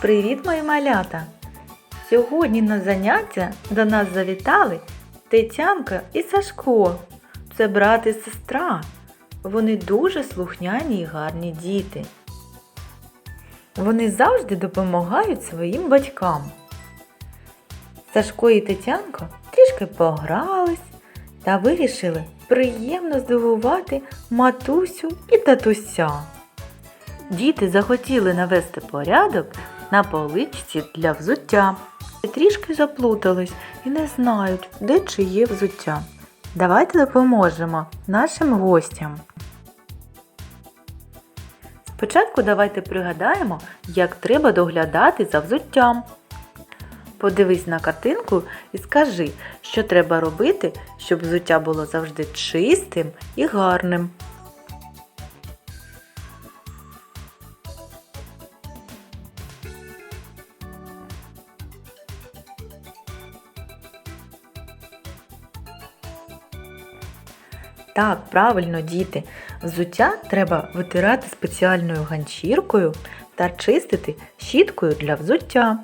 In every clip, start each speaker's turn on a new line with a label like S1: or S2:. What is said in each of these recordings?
S1: Привіт, мої малята! Сьогодні на заняття до нас завітали Тетянка і Сашко. Це брат і сестра. Вони дуже слухняні і гарні діти. Вони завжди допомагають своїм батькам. Сашко і Тетянко трішки погрались та вирішили приємно здивувати матусю і татуся. Діти захотіли навести порядок на поличці для взуття. І трішки заплутались і не знають, де чиє взуття. Давайте допоможемо нашим гостям. Спочатку давайте пригадаємо, як треба доглядати за взуттям. Подивись на картинку і скажи, що треба робити, щоб взуття було завжди чистим і гарним. Так, правильно, діти. Взуття треба витирати спеціальною ганчіркою та чистити щіткою для взуття.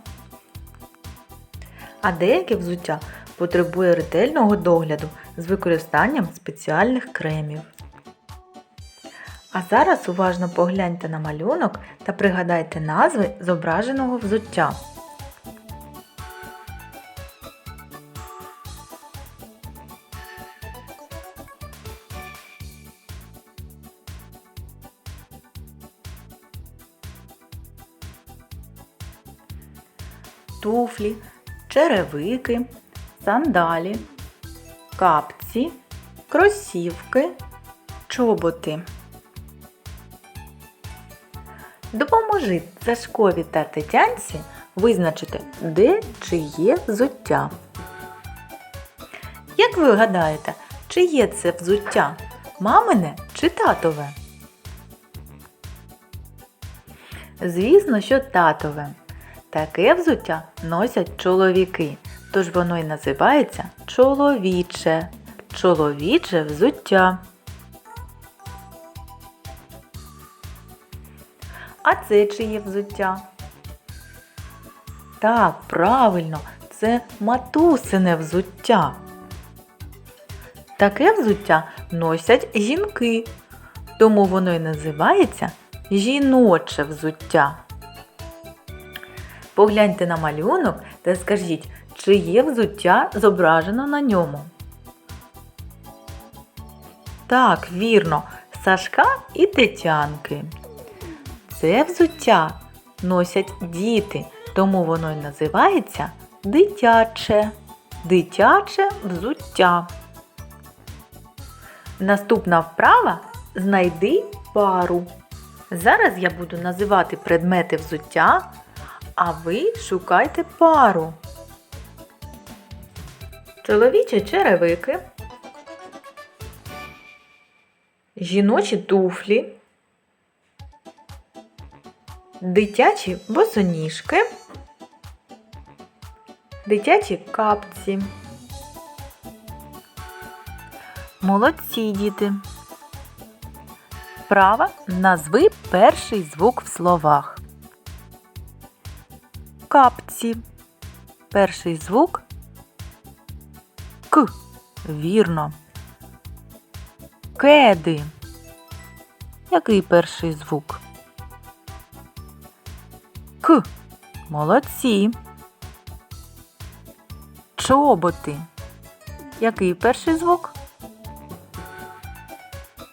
S1: А деяке взуття потребує ретельного догляду з використанням спеціальних кремів. А зараз уважно погляньте на малюнок та пригадайте назви зображеного взуття. Туфлі, черевики, сандалі, капці, кросівки, чоботи. Допоможи Сашкові та Тетянці визначити, де чи є взуття. Як ви гадаєте, чи є це взуття мамине чи татове? Звісно, що татове. Таке взуття носять чоловіки, тож воно й називається чоловіче. Чоловіче взуття. А це чиє взуття? Так, правильно, це матусине взуття. Таке взуття носять жінки, тому воно й називається жіноче взуття. Погляньте на малюнок та скажіть, чи є взуття зображено на ньому. Так, вірно, Сашка і Тетянки. Це взуття носять діти, тому воно й називається дитяче. Дитяче взуття. Наступна вправа знайди пару. Зараз я буду називати предмети взуття а ви шукайте пару. Чоловічі черевики, жіночі туфлі, дитячі босоніжки, дитячі капці. Молодці діти. Права назви перший звук в словах капці. Перший звук К. Вірно. Кеди. Який перший звук? К. Молодці. Чоботи. Який перший звук?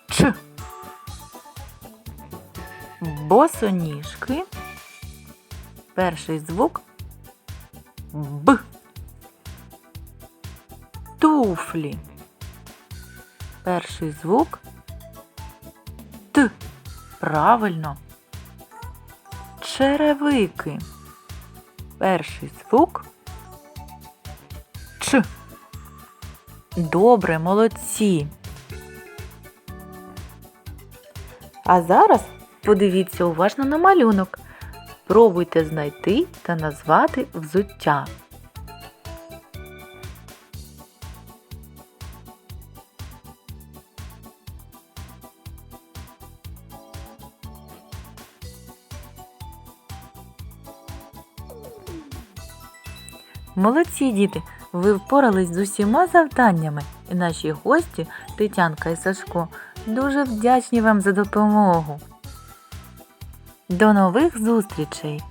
S1: Ч. Босоніжки. Перший звук Б. Туфлі. Перший звук Т. Правильно. Черевики. Перший звук Ч. Добре, молодці. А зараз подивіться уважно на малюнок. Спробуйте знайти та назвати взуття. Молодці діти, ви впорались з усіма завданнями, і наші гості Тетянка і Сашко дуже вдячні вам за допомогу. До нових зустрічей!